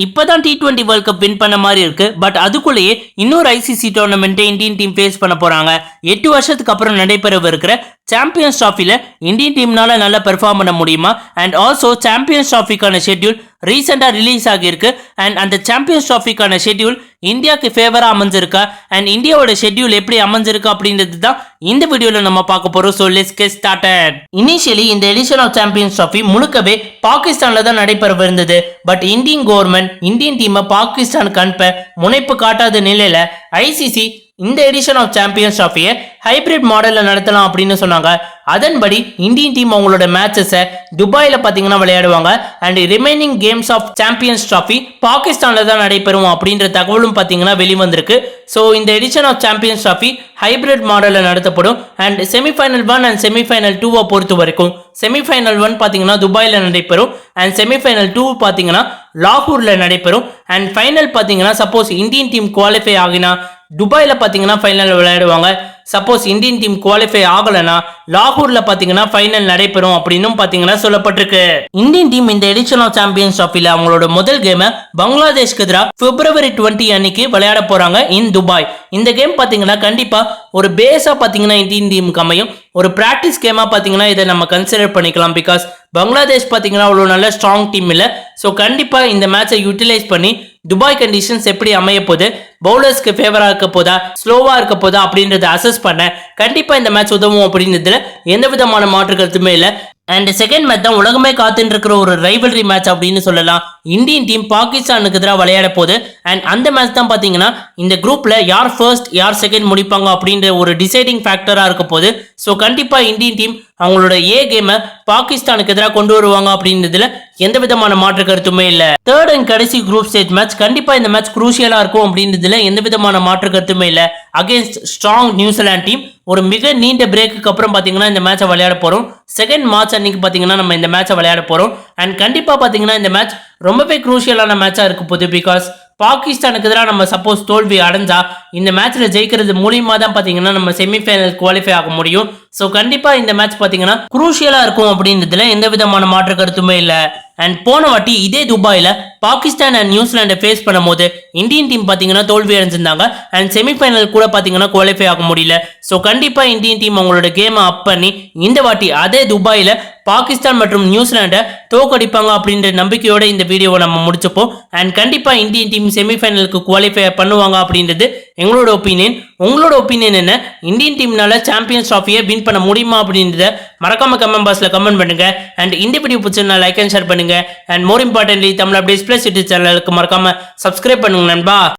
இப்பதான் T twenty world cup win பண்ண மாதிரி இருக்கு. பட் அதுக்குள்ளேயே இன்னொரு ஐசிசி டோர்னமெண்ட்டை இந்தியன் டீம் ஃபேஸ் பண்ண போறாங்க. எட்டு வருஷத்துக்கு அப்புறம் நடைபெறவிருக்கிற சாம்பியன்ஸ் ட்ராஃபியில் இந்தியன் டீம்னால நல்லா பெர்ஃபார்ம் பண்ண முடியுமா? அண்ட் ஆல்சோ சாம்பியன்ஸ் ட்ராஃபிக்கான ஷெட்யூல் ரீசெண்டாக ரிலீஸ் ஆகியிருக்கு. அண்ட் அந்த சாம்பியன்ஸ் ட்ராஃபிக்கான ஷெட்யூல் இந்தியாவுக்கு ஃபேவராக அமைஞ்சிருக்கா? அண்ட் இந்தியாவோட ஷெட்யூல் எப்படி அமைஞ்சிருக்கு அப்படின்றது தான் இந்த வீடியோவில் நம்ம பார்க்க போகிறோம் so let's get started initially இந்த எடிஷன் ஆஃப் சாம்பியன்ஸ் ட்ராஃபி முழுக்கவே பாகிஸ்தானில் தான் நடைபெறவிருந்தது. பட் இந்தியன் கவர்மெண்ட் இந்தியன் டீமை பாகிஸ்தானுக்கு அனுப்ப முனைப்பு காட்டாத நிலையில் ஐசிசி இந்த எடிஷன் ஆஃப் சாம்பியன்ஸ் ட்ராஃபியை ஹைபிரிட் மாடலில் நடத்தலாம் அப்படின்னு சொன்னாங்க. அதன்படி இந்தியன் டீம் அவங்களோட மேட்சஸை துபாயில் பார்த்தீங்கன்னா விளையாடுவாங்க. And remaining games of champions trophy பாகிஸ்தானில் தான் நடைபெறும் அப்படின்ற தகவலும் பார்த்தீங்கன்னா வெளிவந்திருக்கு. ஸோ இந்த edition of champions trophy hybrid மாடலில் நடத்தப்படும். And semifinal one and semifinal டூவை பொறுத்த வரைக்கும் செமிஃபைனல் ஒன் பார்த்தீங்கன்னா துபாயில் நடைபெறும். அண்ட் செமிஃபைனல் டூ பார்த்தீங்கன்னா லாகூரில் நடைபெறும். அண்ட் ஃபைனல் பார்த்தீங்கன்னா சப்போஸ் இந்தியன் டீம் குவாலிஃபை ஆகினா துபாயில் பார்த்தீங்கன்னா ஃபைனல் விளையாடுவாங்க. சப்போஸ் இந்தியன் டீம் குவாலிஃபை ஆகலைன்னா லாகூர்ல பார்த்தீங்கன்னா ஃபைனல் நடைபெறும் அப்படின்னும் பார்த்தீங்கன்னா சொல்லப்பட்டிருக்கு. இந்தியன் டீம் இந்த எடிஷன் ஆஃப் சாம்பியன்ஸ் ட்ராஃபியில் அவங்களோட முதல் கேமை பங்களாதேஷ்க்கு எதிராக பிப்ரவரி டுவெண்ட்டி அன்னைக்கு விளையாட போறாங்க இன் துபாய். இந்த கேம் பார்த்தீங்கன்னா கண்டிப்பாக ஒரு பேஸாக பார்த்தீங்கன்னா இந்தியன் டீமுக்கு அமையும். ஒரு ப்ராக்டிஸ் கேமாக பார்த்தீங்கன்னா இதை நம்ம கன்சிடர் பண்ணிக்கலாம் பிகாஸ் பங்களாதேஷ் பார்த்தீங்கன்னா அவ்வளோ நல்ல ஸ்ட்ராங் டீம் இல்லை. ஸோ கண்டிப்பாக இந்த மேட்சை யூட்டிலைஸ் பண்ணி துபாய் கண்டிஷன்ஸ் எப்படி அமைய போகுது பவுலர்ஸ்க்கு ஃபேவராக இருக்க போதா ஸ்லோவாக இருக்க போதா அப்படின்றத அசஸ் பண்ண கண்டிப்பாக இந்த மேட்ச் உதவும் அப்படின்றதுல எந்த விதமான மாற்று கருத்துமே இல்லை. அண்ட் செகண்ட் மேட்ச் தான் உலகமே காத்துட்டு இருக்கிற ஒரு ரைவல்ரி மேட்ச் அப்படின்னு சொல்லலாம். இந்தியன் டீம் பாகிஸ்தானுக்கு எதிராக விளையாட போகுது. அண்ட் அந்த மேட்ச் தான் பார்த்தீங்கன்னா இந்த குரூப்ல யார் ஃபர்ஸ்ட் யார் செகண்ட் முடிப்பாங்க அப்படின்ற ஒரு டிசைடிங் ஃபேக்டராக இருக்க போகுது. ஸோ கண்டிப்பாக இந்தியன் டீம் அவங்களோட ஏ கேமை பாகிஸ்தானுக்கு எதிராக கொண்டு வருவாங்க அப்படின்றதுல எந்த விதமான மாற்று கருத்துமே இல்லை. தேர்ட் அண்ட் கடைசி குரூப் ஸ்டேஜ் மேட்ச் கண்டிப்பாக இந்த மேட்ச் குரூஷியலாக இருக்கும் அப்படின்றதுல எந்த விதமான மாற்று கருத்துமே இல்லை. அகேன்ஸ்ட் ஸ்ட்ராங் நியூசிலாந்து டீம் ஒரு மிக நீண்ட பிரேக்குக்கு அப்புறம் பார்த்தீங்கன்னா இந்த மேட்சை விளையாட போகிறோம் செகண்ட் மார்ச் அன்னைக்கு பார்த்தீங்கன்னா நம்ம இந்த மேட்சை விளையாட போகிறோம் அண்ட் கண்டிப்பாக பார்த்தீங்கன்னா இந்த மேட்ச் ரொம்பவே குரூஷியலான மேட்சாக இருக்க போகுது பிகாஸ் பாகிஸ்தானுக்கு எதிராக நம்ம சப்போஸ் தோல்வி அடைஞ்சா இந்த மேட்ச்சில் ஜெயிக்கிறது மூலியமாக தான் பார்த்தீங்கன்னா நம்ம செமிஃபைனல் குவாலிஃபை ஆக முடியும். ஸோ கண்டிப்பாக இந்த மேட்ச் பார்த்தீங்கன்னா குரூஷியலாக இருக்கும் அப்படின்றதுல எந்த விதமான மாற்று கருத்துமே இல்லை. அண்ட் போன வாட்டி இதே துபாயில் பாகிஸ்தான் அண்ட் நியூசிலாண்டை ஃபேஸ் பண்ணும்போது இந்தியன் டீம் பார்த்தீங்கன்னா தோல்வி அடைஞ்சிருந்தாங்க. அண்ட் செமிஃபைனல் கூட பார்த்தீங்கன்னா குவாலிஃபை ஆக முடியல. ஸோ கண்டிப்பாக இந்தியன் டீம் அவங்களோட கேமை அப் பண்ணி இந்த வாட்டி அதே துபாயில் பாகிஸ்தான் மற்றும் நியூசிலாண்டை தோக்கடிப்பாங்க அப்படின்ற நம்பிக்கையோட இந்த வீடியோவை நம்ம முடிச்சப்போம். அண்ட் கண்டிப்பாக இந்தியன் டீம் செமிஃபைனலுக்கு குவாலிஃபை பண்ணுவாங்க அப்படின்றது எங்களோட ஒப்பீனியன் உங்களோட ஒப்பீனியன் என்ன? இந்தியன் டீம்னால சாம்பியன்ஸ் ட்ராஃபியை வின் பண்ண முடியுமா அப்படின்றத மறக்காம கமெண்ட் பாக்ஸில் கமெண்ட் பண்ணுங்க. அண்ட் இந்த வீடியோ பிடிச்சிருந்தா லைக் அண்ட் ஷேர் பண்ணுங்க. And more importantly Tamil updates plus YouTube சேனலுக்கு மறக்காம சப்ஸ்கிரைப் பண்ணுங்க நண்பா.